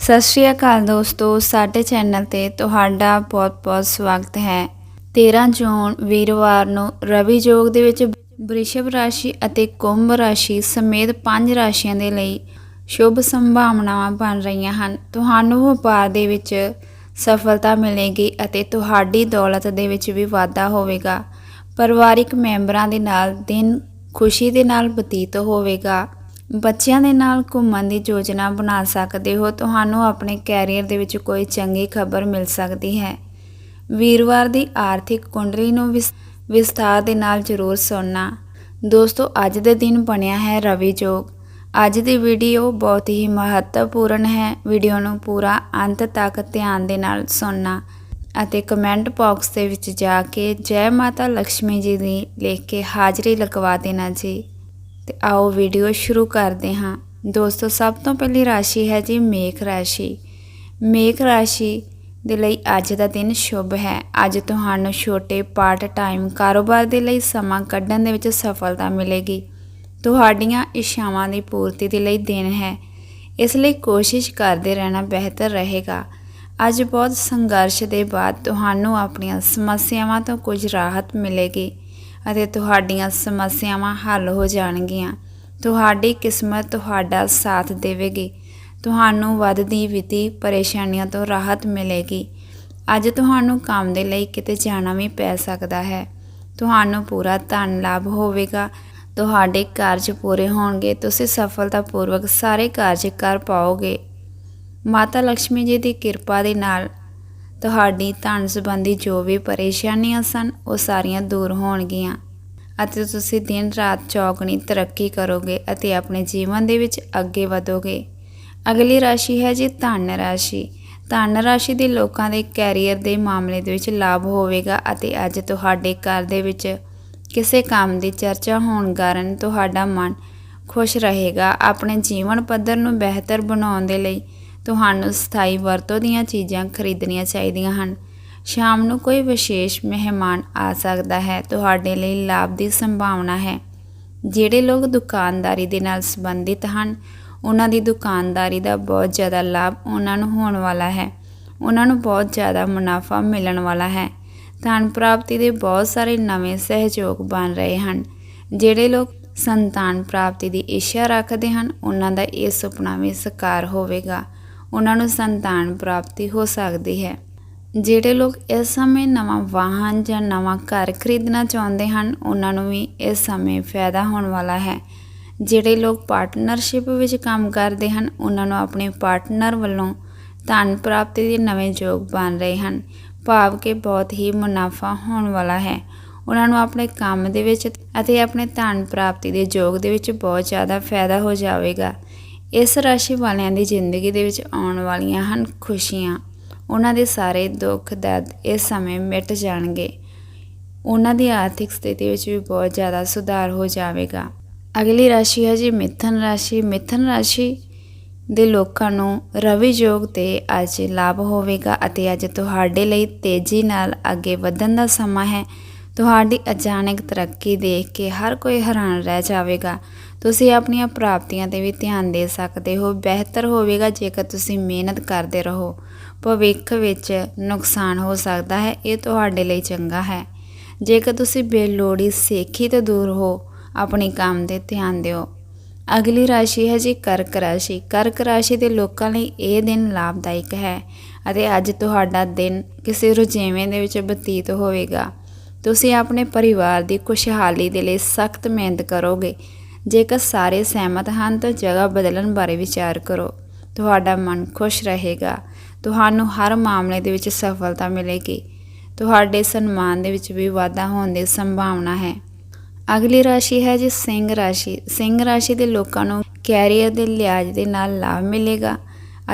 ਸਤਿ ਸ਼੍ਰੀ ਅਕਾਲ ਦੋਸਤੋ, ਸਾਡੇ ਚੈਨਲ ਤੇ ਤੁਹਾਡਾ ਬਹੁਤ-ਬਹੁਤ ਸਵਾਗਤ ਹੈ। 13 ਜੂਨ ਵੀਰਵਾਰ ਨੂੰ ਰਵੀ ਯੋਗ ਦੇ ਵਿੱਚ ਵ੍ਰਿਸ਼ਭ ਰਾਸ਼ੀ ਅਤੇ ਕੁੰਭ ਰਾਸ਼ੀ ਸਮੇਤ ਪੰਜ ਰਾਸ਼ੀਆਂ ਦੇ ਲਈ ਸ਼ੁਭ ਸੰਭਾਵਨਾਵਾਂ ਬਣ ਰਹੀਆਂ ਹਨ। ਤੁਹਾਨੂੰ ਵਪਾਰ ਦੇ ਵਿੱਚ ਸਫਲਤਾ ਮਿਲੇਗੀ ਅਤੇ ਤੁਹਾਡੀ ਦੌਲਤ ਦੇ ਵਿੱਚ ਵੀ ਵਾਧਾ ਹੋਵੇਗਾ। ਪਰਿਵਾਰਿਕ ਮੈਂਬਰਾਂ ਦੇ ਨਾਲ ਦਿਨ ਖੁਸ਼ੀ ਦੇ ਨਾਲ ਬਤੀਤ ਹੋਵੇਗਾ। ਬੱਚਿਆਂ ਦੇ ਨਾਲ ਘੁੰਮਣ ਦੀ ਯੋਜਨਾ ਬਣਾ ਸਕਦੇ ਹੋ, ਤੁਹਾਨੂੰ ਆਪਣੇ ਕੈਰੀਅਰ ਦੇ ਵਿੱਚ ਕੋਈ ਚੰਗੀ ਖਬਰ ਮਿਲ ਸਕਦੀ ਹੈ। ਵੀਰਵਾਰ ਦੀ ਆਰਥਿਕ ਕੁੰਡਲੀ ਨੂੰ ਵਿਸ- ਵਿਸਥਾਰ ਦੇ ਨਾਲ ਜ਼ਰੂਰ ਸੁਣਨਾ। ਦੋਸਤੋ, ਅੱਜ ਦੇ ਦਿਨ ਬਣਿਆ ਹੈ ਰਵੀ ਜੋਗ ਅੱਜ ਦੀ ਵੀਡੀਓ ਬਹੁਤ ਹੀ ਮਹੱਤਵਪੂਰਨ ਹੈ। ਵੀਡੀਓ ਨੂੰ ਪੂਰਾ ਅੰਤ ਤੱਕ ਧਿਆਨ ਦੇ ਨਾਲ ਸੁਣਨਾ ਅਤੇ ਕਮੈਂਟ ਬਾਕਸ ਦੇ ਵਿੱਚ ਜਾ ਕੇ ਜੈ ਮਾਤਾ ਲక్ష్ਮੀ ਜੀ ਦੀ ਲਿਖ ਕੇ ਹਾਜ਼ਰੀ ਲਗਵਾ ਦੇਣਾ ਜੀ। ਤੇ ਆਓ ਵੀਡੀਓ ਸ਼ੁਰੂ ਕਰਦੇ ਹਾਂ। ਦੋਸਤੋ, ਸਭ ਤੋਂ ਪਹਿਲੀ ਰਾਸ਼ੀ ਹੈ ਜੀ ਮੇਖ ਰਾਸ਼ੀ। ਮੇਖ ਰਾਸ਼ੀ ਦੇ ਲਈ ਅੱਜ ਦਾ ਦਿਨ ਸ਼ੁਭ ਹੈ। ਅੱਜ ਤੁਹਾਨੂੰ ਛੋਟੇ ਪਾਰਟ ਟਾਈਮ ਕਾਰੋਬਾਰ ਦੇ ਲਈ ਸਮਾਂ ਕੱਢਣ ਦੇ ਵਿੱਚ ਸਫਲਤਾ ਮਿਲੇਗੀ। ਤੁਹਾਡੀਆਂ ਇੱਛਾਵਾਂ ਦੀ ਪੂਰਤੀ ਦੇ ਲਈ ਦਿਨ ਹੈ। ਇਸ ਲਈ ਕੋਸ਼ਿਸ਼ ਕਰਦੇ ਰਹਿਣਾ ਬਿਹਤਰ ਰਹੇਗਾ। ਅੱਜ ਬਹੁਤ ਸੰਘਰਸ਼ ਦੇ ਬਾਅਦ ਤੁਹਾਨੂੰ ਆਪਣੀਆਂ ਸਮੱਸਿਆਵਾਂ ਤੋਂ ਕੁਝ ਰਾਹਤ ਮਿਲੇਗੀ। ਅਤੇ ਤੁਹਾਡੀਆਂ ਸਮੱਸਿਆਵਾਂ ਹੱਲ ਹੋ ਜਾਣਗੀਆਂ। ਤੁਹਾਡੀ ਕਿਸਮਤ ਤੁਹਾਡਾ ਸਾਥ ਦੇਵੇਗੀ। ਤੁਹਾਨੂੰ ਵੱਧਦੀ ਵਿੱਤੀ ਪਰੇਸ਼ਾਨੀਆਂ ਤੋਂ ਰਾਹਤ ਮਿਲੇਗੀ। ਅੱਜ ਤੁਹਾਨੂੰ ਕੰਮ ਦੇ ਲਈ ਕਿਤੇ ਜਾਣਾ ਵੀ ਪੈ ਸਕਦਾ ਹੈ। ਤੁਹਾਨੂੰ ਪੂਰਾ ਧਨ ਲਾਭ ਹੋਵੇਗਾ। ਤੁਹਾਡੇ ਕਾਰਜ ਪੂਰੇ ਹੋਣਗੇ। ਤੁਸੀਂ ਸਫਲਤਾਪੂਰਵਕ ਸਾਰੇ ਕਾਰਜ ਕਰ ਪਾਓਗੇ। ਮਾਤਾ ਲక్ష్ਮੀ ਜੀ ਦੀ ਕਿਰਪਾ ਦੇ ਨਾਲ ਤੁਹਾਡੀ ਧਨ ਸੰਬੰਧੀ ਜੋ ਵੀ ਪਰੇਸ਼ਾਨੀਆਂ ਸਨ, ਉਹ ਸਾਰੀਆਂ ਦੂਰ ਹੋਣਗੀਆਂ। ਅਤੇ ਤੁਸੀਂ ਦਿਨ ਰਾਤ ਚੌਗਣੀ ਤਰੱਕੀ ਕਰੋਗੇ ਅਤੇ ਆਪਣੇ ਜੀਵਨ ਦੇ ਵਿੱਚ ਅੱਗੇ ਵਧੋਗੇ। ਅਗਲੀ ਰਾਸ਼ੀ ਹੈ ਜੀ ਧਨ ਰਾਸ਼ੀ। ਧਨ ਰਾਸ਼ੀ ਦੇ ਲੋਕਾਂ ਦੇ ਕੈਰੀਅਰ ਦੇ ਮਾਮਲੇ ਦੇ ਵਿੱਚ ਲਾਭ ਹੋਵੇਗਾ ਅਤੇ ਅੱਜ ਤੁਹਾਡੇ ਘਰ ਦੇ ਵਿੱਚ ਕਿਸੇ ਕੰਮ ਦੀ ਚਰਚਾ ਹੋਣ ਕਾਰਨ ਤੁਹਾਡਾ ਮਨ ਖੁਸ਼ ਰਹੇਗਾ। ਆਪਣੇ ਜੀਵਨ ਪੱਧਰ ਨੂੰ ਬਿਹਤਰ ਬਣਾਉਣ ਦੇ ਲਈ ਤੁਹਾਨੂੰ ਸਥਾਈ ਵਰਤੋਂ ਦੀਆਂ ਚੀਜ਼ਾਂ ਖਰੀਦਣੀਆਂ ਚਾਹੀਦੀਆਂ ਹਨ। ਸ਼ਾਮ ਨੂੰ ਕੋਈ ਵਿਸ਼ੇਸ਼ ਮਹਿਮਾਨ ਆ ਸਕਦਾ ਹੈ। ਤੁਹਾਡੇ ਲਈ ਲਾਭ ਦੀ ਸੰਭਾਵਨਾ ਹੈ। ਜਿਹੜੇ ਲੋਕ ਦੁਕਾਨਦਾਰੀ ਦੇ ਨਾਲ ਸੰਬੰਧਿਤ ਹਨ, ਉਹਨਾਂ ਦੀ ਦੁਕਾਨਦਾਰੀ ਦਾ ਬਹੁਤ ਜ਼ਿਆਦਾ ਲਾਭ ਉਹਨਾਂ ਨੂੰ ਹੋਣ ਵਾਲਾ ਹੈ। ਉਹਨਾਂ ਨੂੰ ਬਹੁਤ ਜ਼ਿਆਦਾ ਮੁਨਾਫਾ ਮਿਲਣ ਵਾਲਾ ਹੈ। ਧਨ ਪ੍ਰਾਪਤੀ ਦੇ ਬਹੁਤ ਸਾਰੇ ਨਵੇਂ ਸਹਿਯੋਗ ਬਣ ਰਹੇ ਹਨ। ਜਿਹੜੇ ਲੋਕ ਸੰਤਾਨ ਪ੍ਰਾਪਤੀ ਦੀ ਇੱਛਾ ਰੱਖਦੇ ਹਨ, ਉਹਨਾਂ ਦਾ ਇਹ ਸੁਪਨਾ ਵੀ ਸਾਕਾਰ ਹੋਵੇਗਾ। ਉਹਨਾਂ ਨੂੰ ਸੰਤਾਨ ਪ੍ਰਾਪਤੀ ਹੋ ਸਕਦੀ ਹੈ। ਜਿਹੜੇ ਲੋਕ ਇਸ ਸਮੇਂ ਨਵਾਂ ਵਾਹਨ ਜਾਂ ਨਵਾਂ ਘਰ ਖਰੀਦਣਾ ਚਾਹੁੰਦੇ ਹਨ, ਉਹਨਾਂ ਨੂੰ ਵੀ ਇਸ ਸਮੇਂ ਫਾਇਦਾ ਹੋਣ ਵਾਲਾ ਹੈ। ਜਿਹੜੇ ਲੋਕ ਪਾਰਟਨਰਸ਼ਿਪ ਵਿੱਚ ਕੰਮ ਕਰਦੇ ਹਨ, ਉਹਨਾਂ ਨੂੰ ਆਪਣੇ ਪਾਰਟਨਰ ਵੱਲੋਂ ਧਨ ਪ੍ਰਾਪਤੀ ਦੇ ਨਵੇਂ ਯੋਗ ਬਣ ਰਹੇ ਹਨ। ਭਾਵ ਕਿ ਬਹੁਤ ਹੀ ਮੁਨਾਫਾ ਹੋਣ ਵਾਲਾ ਹੈ। ਉਹਨਾਂ ਨੂੰ ਆਪਣੇ ਕੰਮ ਦੇ ਵਿੱਚ ਅਤੇ ਆਪਣੇ ਧਨ ਪ੍ਰਾਪਤੀ ਦੇ ਯੋਗ ਦੇ ਵਿੱਚ ਬਹੁਤ ਜ਼ਿਆਦਾ ਫਾਇਦਾ ਹੋ ਜਾਵੇਗਾ। ਇਸ ਰਾਸ਼ੀ ਵਾਲਿਆਂ ਦੀ ਜ਼ਿੰਦਗੀ ਦੇ ਵਿੱਚ ਆਉਣ ਵਾਲੀਆਂ ਹਨ ਖੁਸ਼ੀਆਂ। ਉਹਨਾਂ ਦੇ ਸਾਰੇ ਦੁੱਖ ਦਰਦ ਇਸ ਸਮੇਂ ਮਿਟ ਜਾਣਗੇ। ਉਹਨਾਂ ਦੀ ਆਰਥਿਕ ਸਥਿਤੀ ਵਿੱਚ ਵੀ ਬਹੁਤ ਜ਼ਿਆਦਾ ਸੁਧਾਰ ਹੋ ਜਾਵੇਗਾ। ਅਗਲੀ ਰਾਸ਼ੀ ਹੈ ਜੀ ਮਿਥਨ ਰਾਸ਼ੀ। ਮਿਥਨ ਰਾਸ਼ੀ ਦੇ ਲੋਕਾਂ ਨੂੰ ਰਵੀ ਯੋਗ ਤੇ ਅੱਜ ਲਾਭ ਹੋਵੇਗਾ ਅਤੇ ਅੱਜ ਤੁਹਾਡੇ ਲਈ ਤੇਜ਼ੀ ਨਾਲ ਅੱਗੇ ਵਧਣ ਦਾ ਸਮਾਂ ਹੈ। ਤੁਹਾਡੀ ਅਚਾਨਕ ਤਰੱਕੀ ਦੇਖ ਕੇ ਹਰ ਕੋਈ ਹੈਰਾਨ ਰਹਿ ਜਾਵੇਗਾ। ਤੁਸੀਂ ਆਪਣੀਆਂ ਪ੍ਰਾਪਤੀਆਂ ਤੇ ਵੀ ਧਿਆਨ ਦੇ ਸਕਦੇ ਹੋ। ਬਿਹਤਰ ਹੋਵੇਗਾ ਜੇਕਰ ਤੁਸੀਂ ਮਿਹਨਤ ਕਰਦੇ ਰਹੋ। ਭਵਿੱਖ ਵਿੱਚ ਨੁਕਸਾਨ ਹੋ ਸਕਦਾ ਹੈ, ਇਹ ਤੁਹਾਡੇ ਲਈ ਚੰਗਾ ਹੈ। ਜੇਕਰ ਤੁਸੀਂ ਬੇਲੋੜੀ ਸੇਖੀ ਤੋਂ ਦੂਰ ਹੋ, ਆਪਣੀ ਕੰਮ ਤੇ ਧਿਆਨ ਦਿਓ। ਅਗਲੀ ਰਾਸ਼ੀ ਹੈ ਜੀ ਕਰਕ ਰਾਸ਼ੀ। ਕਰਕ ਰਾਸ਼ੀ ਦੇ ਲੋਕਾਂ ਲਈ ਇਹ ਦਿਨ ਲਾਭਦਾਇਕ ਹੈ ਅਤੇ ਅੱਜ ਤੁਹਾਡਾ ਦਿਨ ਕਿਸੇ ਰੁਝੇਵੇਂ ਦੇ ਵਿੱਚ ਬਤੀਤ ਹੋਵੇਗਾ। ਤੁਸੀਂ ਆਪਣੇ ਪਰਿਵਾਰ ਦੀ ਖੁਸ਼ਹਾਲੀ ਦੇ ਲਈ ਸਖਤ ਮਿਹਨਤ ਕਰੋਗੇ। ਜੇਕਰ ਸਾਰੇ ਸਹਿਮਤ ਹਨ ਤਾਂ ਜਗ੍ਹਾ ਬਦਲਣ ਬਾਰੇ ਵਿਚਾਰ ਕਰੋ। ਤੁਹਾਡਾ ਮਨ ਖੁਸ਼ ਰਹੇਗਾ। ਤੁਹਾਨੂੰ ਹਰ ਮਾਮਲੇ ਦੇ ਵਿੱਚ ਸਫਲਤਾ ਮਿਲੇਗੀ। ਤੁਹਾਡੇ ਸਨਮਾਨ ਦੇ ਵਿੱਚ ਵੀ ਵਾਧਾ ਹੋਣ ਦੀ ਸੰਭਾਵਨਾ ਹੈ। ਅਗਲੀ ਰਾਸ਼ੀ ਹੈ ਜੀ ਸਿੰਘ ਰਾਸ਼ੀ। ਸਿੰਘ ਰਾਸ਼ੀ ਦੇ ਲੋਕਾਂ ਨੂੰ ਕੈਰੀਅਰ ਦੇ ਲਿਆਜ ਦੇ ਨਾਲ ਲਾਭ ਮਿਲੇਗਾ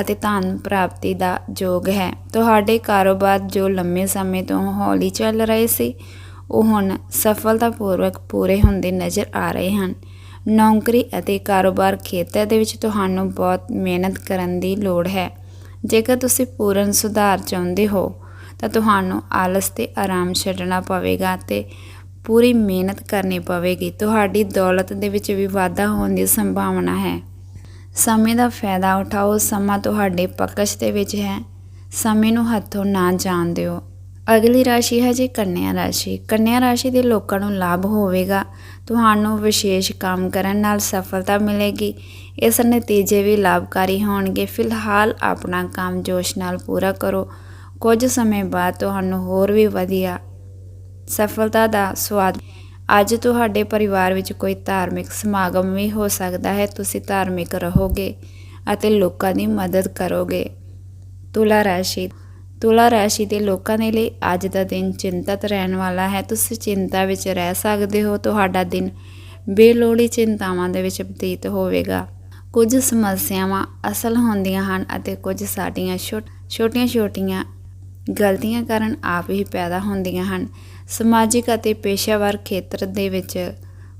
ਅਤੇ ਧਨ ਪ੍ਰਾਪਤੀ ਦਾ ਯੋਗ ਹੈ। ਤੁਹਾਡੇ ਕਾਰੋਬਾਰ ਜੋ ਲੰਮੇ ਸਮੇਂ ਤੋਂ ਹੌਲੀ ਚੱਲ ਰਹੇ ਸੀ, ਉਹ ਹੁਣ ਸਫਲਤਾਪੂਰਵਕ ਪੂਰੇ ਹੁੰਦੇ ਨਜ਼ਰ ਆ ਰਹੇ ਹਨ। ਨੌਕਰੀ ਅਤੇ ਕਾਰੋਬਾਰ ਖੇਤਰ ਦੇ ਵਿੱਚ ਤੁਹਾਨੂੰ ਬਹੁਤ ਮਿਹਨਤ ਕਰਨ ਦੀ ਲੋੜ ਹੈ। ਜੇਕਰ ਤੁਸੀਂ ਪੂਰਨ ਸੁਧਾਰ ਚਾਹੁੰਦੇ ਹੋ, ਤਾਂ ਤੁਹਾਨੂੰ ਆਲਸ ਤੇ ਆਰਾਮ ਛੱਡਣਾ ਪਵੇਗਾ ਤੇ ਪੂਰੀ ਮਿਹਨਤ ਕਰਨੀ ਪਵੇਗੀ। ਤੁਹਾਡੀ ਦੌਲਤ ਦੇ ਵਿੱਚ ਵੀ ਵਾਧਾ ਹੋਣ ਦੀ ਸੰਭਾਵਨਾ ਹੈ। ਸਮੇਂ ਦਾ ਫਾਇਦਾ ਉਠਾਓ। ਸਮਾਂ ਤੁਹਾਡੇ ਪਕਸ਼ ਦੇ ਵਿੱਚ ਹੈ। ਸਮੇਂ ਨੂੰ ਹੱਥੋਂ ਨਾ ਜਾਣ ਦਿਓ। ਅਗਲੀ ਰਾਸ਼ੀ ਹੈ ਜੀ ਕੰਨਿਆ ਰਾਸ਼ੀ। ਕੰਨਿਆ ਰਾਸ਼ੀ ਦੇ ਲੋਕਾਂ ਨੂੰ ਲਾਭ ਹੋਵੇਗਾ। ਤੁਹਾਨੂੰ ਵਿਸ਼ੇਸ਼ ਕੰਮ ਕਰਨ ਨਾਲ ਸਫਲਤਾ ਮਿਲੇਗੀ। ਇਸ ਨਤੀਜੇ ਵੀ ਲਾਭਕਾਰੀ ਹੋਣਗੇ। ਫਿਲਹਾਲ ਆਪਣਾ ਕੰਮ ਜੋਸ਼ ਨਾਲ ਪੂਰਾ ਕਰੋ। ਕੁਝ ਸਮੇਂ ਬਾਅਦ ਤੁਹਾਨੂੰ ਹੋਰ ਵੀ ਵਧੀਆ ਸਫਲਤਾ ਦਾ ਸਵਾਦ ਅੱਜ ਤੁਹਾਡੇ ਪਰਿਵਾਰ ਵਿੱਚ ਕੋਈ ਧਾਰਮਿਕ ਸਮਾਗਮ ਵੀ ਹੋ ਸਕਦਾ ਹੈ। ਤੁਸੀਂ ਧਾਰਮਿਕ ਰਹੋਗੇ ਅਤੇ ਲੋਕਾਂ ਦੀ ਮਦਦ ਕਰੋਗੇ। ਤੁਲਾ ਰਾਸ਼ੀ ਤੁਲਾ ਰਾਸ਼ੀ ਦੇ ਲੋਕਾਂ ਦੇ ਲਈ ਅੱਜ ਦਾ ਦਿਨ ਚਿੰਤਤ ਰਹਿਣ ਵਾਲਾ ਹੈ। ਤੁਸੀਂ ਚਿੰਤਾ ਵਿੱਚ ਰਹਿ ਸਕਦੇ ਹੋ। ਤੁਹਾਡਾ ਦਿਨ ਬੇਲੋੜੀ ਚਿੰਤਾਵਾਂ ਦੇ ਵਿੱਚ ਬਤੀਤ ਹੋਵੇਗਾ। ਕੁਝ ਸਮੱਸਿਆਵਾਂ ਅਸਲ ਹੁੰਦੀਆਂ ਹਨ ਅਤੇ ਕੁਝ ਸਾਡੀਆਂ ਛੋਟੀਆਂ ਛੋਟੀਆਂ ਗਲਤੀਆਂ ਕਾਰਨ ਆਪ ਹੀ ਪੈਦਾ ਹੁੰਦੀਆਂ ਹਨ। ਸਮਾਜਿਕ ਅਤੇ ਪੇਸ਼ਾਵਰ ਖੇਤਰ ਦੇ ਵਿੱਚ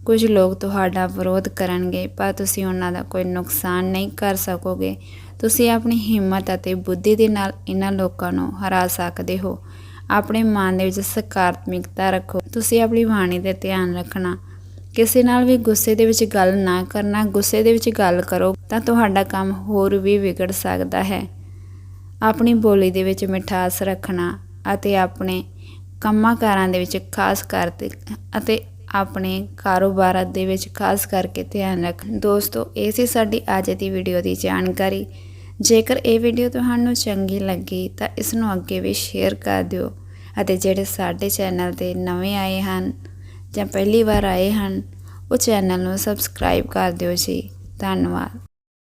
ਕੁਝ ਲੋਕ ਤੁਹਾਡਾ ਵਿਰੋਧ ਕਰਨਗੇ, ਪਰ ਤੁਸੀਂ ਉਹਨਾਂ ਦਾ ਕੋਈ ਨੁਕਸਾਨ ਨਹੀਂ ਕਰ ਸਕੋਗੇ। ਤੁਸੀਂ ਆਪਣੀ ਹਿੰਮਤ ਅਤੇ ਬੁੱਧੀ ਦੇ ਨਾਲ ਇਹਨਾਂ ਲੋਕਾਂ ਨੂੰ ਹਰਾ ਸਕਦੇ ਹੋ। ਆਪਣੇ ਮਨ ਦੇ ਵਿੱਚ ਸਕਾਰਾਤਮਕਤਾ ਰੱਖੋ। ਤੁਸੀਂ ਆਪਣੀ ਬਾਣੀ ਤੇ ਧਿਆਨ ਰੱਖਣਾ। ਕਿਸੇ ਨਾਲ ਵੀ ਗੁੱਸੇ ਦੇ ਵਿੱਚ ਗੱਲ ਨਾ ਕਰਨਾ, ਗੁੱਸੇ ਦੇ ਵਿੱਚ ਗੱਲ ਕਰੋ ਤਾਂ ਤੁਹਾਡਾ ਕੰਮ ਹੋਰ ਵੀ ਵਿਗੜ ਸਕਦਾ ਹੈ। ਆਪਣੀ ਬੋਲੀ ਦੇ ਵਿੱਚ ਮਿਠਾਸ ਰੱਖਣਾ ਅਤੇ ਆਪਣੇ ਕੰਮਾਂ ਕਾਰਾਂ ਦੇ ਵਿੱਚ ਖਾਸ ਕਰਕੇ ਅਤੇ ਆਪਣੇ ਕਾਰੋਬਾਰਾਂ ਦੇ ਵਿੱਚ ਖਾਸ ਕਰਕੇ ਧਿਆਨ ਰੱਖ ਦੋਸਤੋ, ਇਹ ਸੀ ਸਾਡੀ ਅੱਜ ਦੀ ਵੀਡੀਓ ਦੀ ਜਾਣਕਾਰੀ। ਜੇਕਰ ਇਹ ਵੀਡੀਓ ਤੁਹਾਨੂੰ ਚੰਗੀ ਲੱਗੀ ਤਾਂ ਇਸ ਨੂੰ ਅੱਗੇ ਵੀ ਸ਼ੇਅਰ ਕਰ ਦਿਓ ਅਤੇ ਜਿਹੜੇ ਸਾਡੇ ਚੈਨਲ ਤੇ ਨਵੇਂ ਆਏ ਹਨ ਜਾਂ ਪਹਿਲੀ ਵਾਰ ਆਏ ਹਨ, ਉਹ ਚੈਨਲ ਨੂੰ ਸਬਸਕ੍ਰਾਈਬ ਕਰ ਦਿਓ ਜੀ। ਧੰਨਵਾਦ।